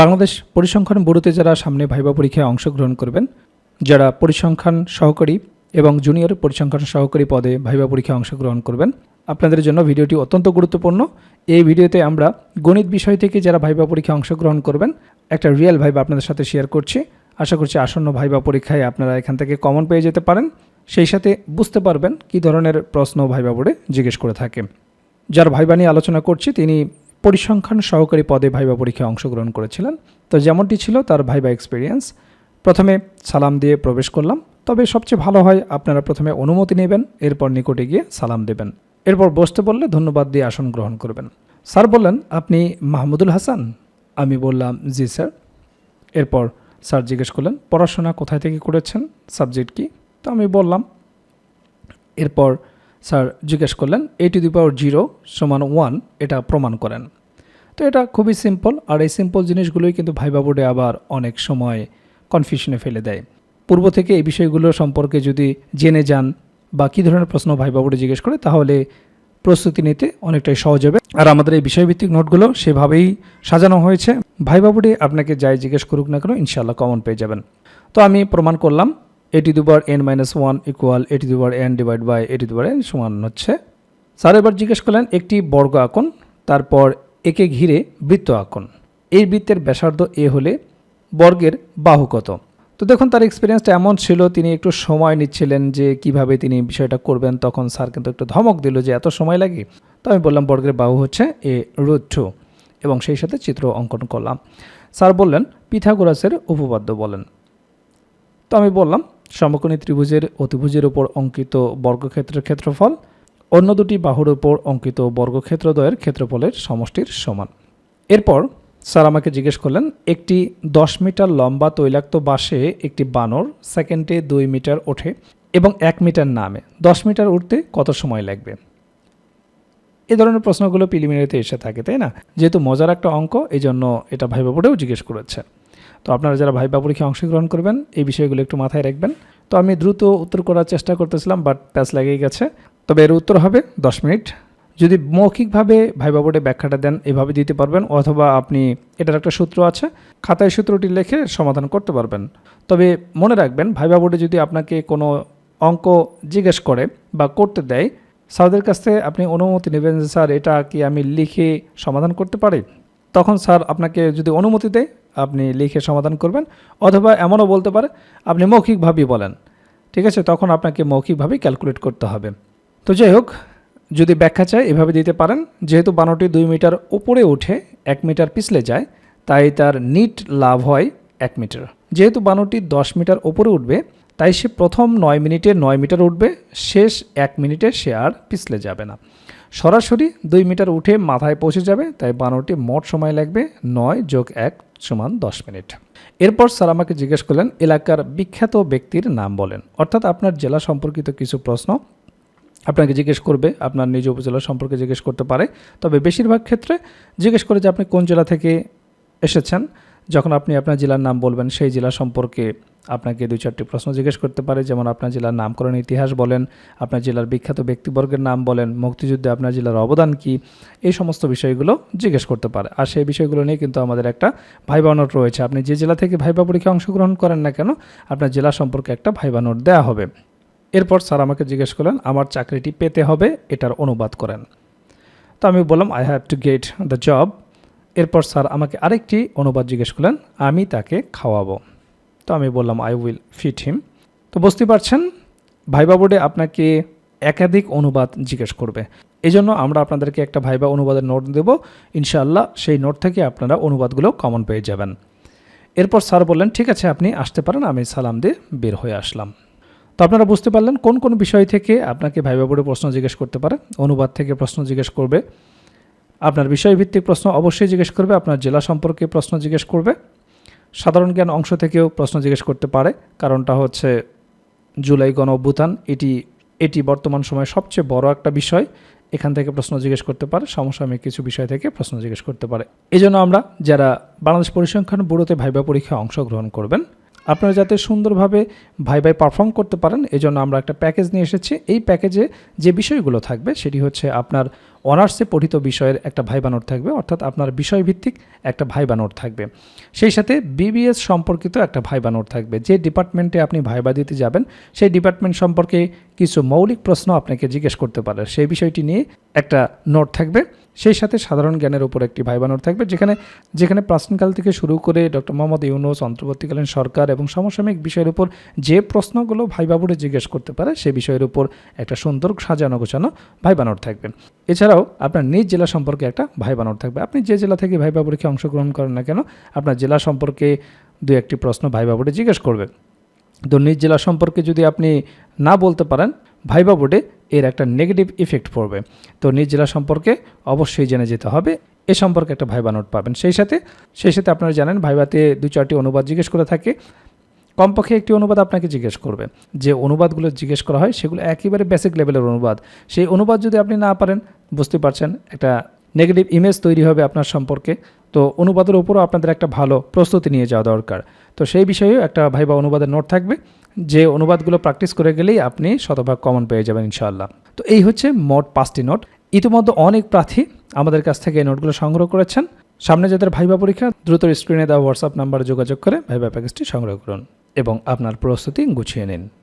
বাংলাদেশ পরিসংখ্যান ব্যুরোতে যারা সামনে ভাইবা পরীক্ষায় অংশগ্রহণ করবেন, যারা পরিসংখ্যান সহকারী এবং জুনিয়র পরিসংখ্যান সহকারী পদে ভাইবা পরীক্ষায় অংশগ্রহণ করবেন, আপনাদের জন্য ভিডিওটি অত্যন্ত গুরুত্বপূর্ণ। এই ভিডিওতে আমরা গণিত বিষয় থেকে যারা ভাইবা পরীক্ষায় অংশগ্রহণ করবেন, একটা রিয়েল ভাইবা আপনাদের সাথে শেয়ার করছি। আশা করছি আসন্ন ভাইবা পরীক্ষায় আপনারা এখান থেকে কমন পেয়ে যেতে পারেন। সেই সাথে বুঝতে পারবেন কী ধরনের প্রশ্ন ভাইবা বোর্ডে জিজ্ঞেস করে থাকে। যার ভাইবা নিয়ে আলোচনা করছি, তিনি পরিসংখ্যান সহকারী পদে ভাইবা পরীক্ষায় অংশগ্রহণ করেছিলেন। তো যেমনটি ছিল তার ভাইবা এক্সপিরিয়েন্স প্রথমে সালাম দিয়ে প্রবেশ করলাম। তবে সবচেয়ে ভালো হয় আপনারা প্রথমে অনুমতি নেবেন, এরপর নিকটে গিয়ে সালাম দেবেন। এরপর বসতে বললে ধন্যবাদ দিয়ে আসন গ্রহণ করবেন। স্যার বললেন, আপনি মাহমুদুল হাসান? আমি বললাম, জি স্যার। এরপর স্যার জিজ্ঞেস করলেন, পড়াশোনা কোথায় থেকে করেছেন? সাবজেক্ট কি? তো আমি বললাম, এরপর স্যার জিজ্ঞেস করলেন a to the power zero সমান ওয়ান এটা প্রমাণ করেন। তো এটা খুবই সিম্পল আর এই সিম্পল জিনিসগুলোই কিন্তু ভাইবা বোর্ডে আবার অনেক সময় কনফিউশনে ফেলে দেয়। পূর্ব থেকে এই বিষয়গুলো সম্পর্কে যদি জেনে যান বা কী ধরনের প্রশ্ন ভাইবা বোর্ডে জিজ্ঞেস করে, তাহলে প্রস্তুতি নিতে অনেকটাই সহজ হবে। আর আমাদের এই বিষয়ভিত্তিক নোটগুলো সেভাবেই সাজানো হয়েছে। ভাইবা বোর্ডে আপনাকে যাই জিজ্ঞেস করুক না কেন ইনশাল্লাহ কমন পেয়ে যাবেন। তো আমি প্রমাণ করলাম এটি দুবার এন মাইনাস ওয়ান ইকুয়াল এটি দুবার এন ডিভাইড বাই এটি দুবার এন সমান হচ্ছে। স্যার, এবার জিজ্ঞেস করলেন, একটি বর্গ আঁকুন, তারপর একে ঘিরে বৃত্ত আঁকুন। এই বৃত্তের ব্যাসার্ধ এ হলে বর্গের বাহু কত? তো দেখুন, তার এক্সপিরিয়েন্সটা এমন ছিল, তিনি একটু সময় নিচ্ছিলেন যে কীভাবে তিনি বিষয়টা করবেন। তখন স্যার কিন্তু একটু ধমক দিল যে, এত সময় লাগে? তো আমি বললাম, বর্গের বাহু হচ্ছে এ রুট টু এবং সেই সাথে চিত্র অঙ্কন করলাম। স্যার বললেন, পিথাগোরাসের উপপাদ্য বলেন। তো আমি বললাম সমকোণী ত্রিভুজের অতিভুজের উপর অঙ্কিত বর্গক্ষেত্রের ক্ষেত্রফল, অন্য দুটি বাহুর উপর অঙ্কিত বর্গক্ষেত্রদ্বয়ের ক্ষেত্রফলের সমষ্টির সমান। এরপর স্যার আমাকে জিজ্ঞেস করলেন, একটি দশ মিটার লম্বা তৈলাক্ত বাসে একটি বানর সেকেন্ডে দুই মিটার ওঠে এবং এক মিটার নামে। দশ মিটার উঠতে কত সময় লাগবে? এ ধরনের প্রশ্নগুলো প্রিলিমিনারিতে এসে থাকে, তাই না? যেহেতু মজার একটা অঙ্ক এই জন্য এটা ভাইবা বোর্ডেও জিজ্ঞেস করেছে। তো আপনারা যারা ভাইবা পরীক্ষায় অংশগ্রহণ করবেন, এই বিষয়গুলো একটু মাথায় রাখবেন। তো আমি দ্রুত উত্তর করার চেষ্টা করতেছিলাম বাট প্যাচ লেগেই গেছে। তবে এর উত্তর হবে দশ মিনিট। যদি মৌখিকভাবে ভাইবা বোর্ডে ব্যাখ্যাটা দেন, এভাবে দিতে পারবেন, অথবা আপনি এটার একটা সূত্র আছে, খাতায় সূত্রটি লিখে সমাধান করতে পারবেন। তবে মনে রাখবেন ভাইবা বোর্ডে যদি আপনাকে কোনো অঙ্ক জিজ্ঞেস করে বা করতে দেয়, স্যারদের কাছ থেকে আপনি অনুমতি নেবেন যে, স্যার, এটা কি আমি লিখে সমাধান করতে পারি? তখন স্যার আপনাকে যদি অনুমতি দেয় আপনি লিখে সমাধান করবেন, অথবা এমনও বলতে পারে, আপনি মৌখিকভাবেই বলেন। ঠিক আছে? তখন আপনাকে মৌখিকভাবেই ক্যালকুলেট করতে হবে। তো যাই হোক, যদি ব্যাখ্যা চায় এভাবে দিতে পারেন। যেহেতু বানরটি দুই মিটার উপরে উঠে এক মিটার পিছলে যায়, তাই তার নিট লাভ হয় এক মিটার। যেহেতু বানরটি দশ মিটার উপরে উঠবে, তাই সে প্রথম নয় মিনিটে নয় মিটার উঠবে, শেষ এক মিনিটে সে আর পিছলে যাবে না। সরাসরি দুই মিটার উঠে মাথায় পৌঁছে যাবে, তাই বানরটি মোট সময় লাগবে নয় যোগ এক সমান দশ মিনিট। এরপর স্যার আমাকে জিজ্ঞেস করলেন, এলাকার বিখ্যাত ব্যক্তির নাম বলেন। অর্থাৎ আপনার জেলা সম্পর্কিত কিছু প্রশ্ন আপনাকে জিজ্ঞেস করবে, আপনার নিজ উপজেলা সম্পর্কে জিজ্ঞেস করতে পারে। তবে বেশিরভাগ ক্ষেত্রে জিজ্ঞেস করে যে আপনি কোন জেলা থেকে এসেছেন, যখন আপনি আপনার জেলার নাম বলবেন, সেই জেলা সম্পর্কে আপনাকে দুই চারটি প্রশ্ন জিজ্ঞেস করতে পারে, যেমন আপনার জেলার নামকরণ ইতিহাস বলেন, আপনার জেলার বিখ্যাত ব্যক্তিবর্গের নাম বলেন, মুক্তিযুদ্ধে আপনার জেলার অবদান কি, এই সমস্ত বিষয়গুলো জিজ্ঞেস করতে পারে। আর সেই বিষয়গুলো নিয়ে কিন্তু আমাদের একটা ভাইবা নোট রয়েছে। আপনি যে জেলা থেকে ভাইবা পরীক্ষায় অংশগ্রহণ করেন না কেন, আপনার জেলা সম্পর্কে একটা ভাইবা নোট দেওয়া হবে। এরপর স্যার আমাকে জিজ্ঞেস করলেন, আমার চাকরিটি পেতে হবে? এটার অনুবাদ করেন। তো আমি বললাম I have to get the job এরপর স্যার আমাকে আরেকটি অনুবাদ জিজ্ঞেস করলেন, আমি তাকে খাওয়াবো। তো আমি বললাম আই উইল ফিট হিম তো বুঝতে পারছেন, ভাইবা বোর্ডে আপনাকে একাধিক অনুবাদ জিজ্ঞেস করবে। এই জন্য আমরা আপনাদেরকে একটা ভাইবা অনুবাদের নোট দেব। ইনশাআল্লাহ সেই নোট থেকে আপনারা অনুবাদগুলো কমন পেয়ে যাবেন। এরপর স্যার বললেন, ঠিক আছে, আপনি আসতে পারেন, আমি সালাম দিয়ে বের হয়ে আসলাম। তো আপনারা বুঝতে পারলেন কোন কোন বিষয় থেকে আপনাকে ভাইবা বোর্ডে প্রশ্ন জিজ্ঞেস করতে পারে, অনুবাদ থেকে প্রশ্ন জিজ্ঞেস করবে। আপনার বিষয়ভিত্তিক প্রশ্ন অবশ্যই জিজ্ঞেস করবে, আপনার জেলা সম্পর্কে প্রশ্ন জিজ্ঞেস করবে। সাধারণ জ্ঞান অংশ থেকেও প্রশ্ন জিজ্ঞেস করতে পারে। কারণটা হচ্ছে জুলাই গণ অভ্যুত্থান, এটি এটি বর্তমান সময়ে সবচেয়ে বড় একটা বিষয়। এখান থেকে প্রশ্ন জিজ্ঞেস করতে পারে, সমসাময়িক কিছু বিষয় থেকে প্রশ্ন জিজ্ঞেস করতে পারে। এই জন্য আমরা যারা বাংলাদেশ পরিসংখ্যান ব্যুরোতে ভাইবা পরীক্ষায় অংশগ্রহণ করবেন, আপনারা যাতে সুন্দরভাবে ভাই ভাই পারফর্ম করতে পারেন, এজন্য আমরা একটা প্যাকেজ নিয়ে এসেছি। এই প্যাকেজে যে বিষয়গুলো থাকবে, সেটি হচ্ছে আপনার অনার্সে পঠিত বিষয়ের একটা ভাইবা নোট থাকবে, অর্থাৎ আপনার বিষয়ভিত্তিক একটা ভাইবা নোট থাকবে। সেই সাথে বিবিএস সম্পর্কিত একটা ভাইবা নোট থাকবে। যে ডিপার্টমেন্টে আপনি ভাইবা দিতে যাবেন, সেই ডিপার্টমেন্ট সম্পর্কে কিছু মৌলিক প্রশ্ন আপনাকে জিজ্ঞেস করতে পারে। সেই বিষয়টি নিয়ে একটা নোট থাকবে। সেই সাথে সাধারণ জ্ঞানের উপর একটি ভাইবা নোট থাকবে, যেখানে যেখানে প্রাচীনকাল থেকে শুরু করে ডক্টর মোহাম্মদ ইউনুস, অন্তর্বর্তীকালীন সরকার এবং সমসাময়িক বিষয়ের উপর যে প্রশ্নগুলো ভাইবা বোর্ডে জিজ্ঞেস করতে পারে, সে বিষয়ের উপর একটা সুন্দর সাজানো গোছানো ভাইবা নোট থাকবে এছাড়াও আপনার নিজ জেলা সম্পর্কে একটা ভাইবা নোট থাকবে। আপনি যে জেলা থেকে ভাইবা পরীক্ষায় অংশগ্রহণ করেন না কেন, আপনার জেলা সম্পর্কে দু একটি প্রশ্ন ভাইবা বোর্ডে জিজ্ঞেস করবে। তো নিজ জেলা সম্পর্কে যদি আপনি না বলতে পারেন, ভাইবা বোর্ডে এর একটা নেগেটিভ ইফেক্ট পড়বে। তো নিজ জেলা সম্পর্কে অবশ্যই জেনে যেতে হবে, এ সম্পর্কে একটা ভাইবা নোট পাবেন। সেই সাথে সেই সাথে আপনারা জানেন ভাইবাতে দু চারটি অনুবাদ জিজ্ঞেস করে থাকে। কমপক্ষে একটি অনুবাদ আপনাকে জিজ্ঞেস করবে। যে অনুবাদগুলো জিজ্ঞেস করা হয়, সেগুলো একেবারে বেসিক লেভেলের অনুবাদ। সেই অনুবাদ যদি আপনি না পারেন, বুঝতে পারছেন, একটা নেগেটিভ ইমেজ তৈরি হবে আপনার সম্পর্কে। তো অনুবাদের উপরও আপনাদের একটা ভালো প্রস্তুতি নিয়ে যাওয়া দরকার। তো সেই বিষয়েও একটা ভাইবা অনুবাদের নোট থাকবে, যে অনুবাদগুলো প্র্যাকটিস করে গেলেই আপনি শতভাগ কমন পেয়ে যাবেন ইনশাআল্লাহ। তো এই হচ্ছে মোট পাঁচটি নোট ইতিমধ্যে অনেক প্রার্থী আমাদের কাছ থেকে এই নোটগুলো সংগ্রহ করেছেন। সামনে যাদের ভাইবা পরীক্ষা, দ্রুত স্ক্রিনে দেওয়া হোয়াটসঅ্যাপ নাম্বারে যোগাযোগ করে ভাইবা প্যাকেজটি সংগ্রহ করুন। এবং আপনার প্রস্তুতি গুছিয়ে নিন।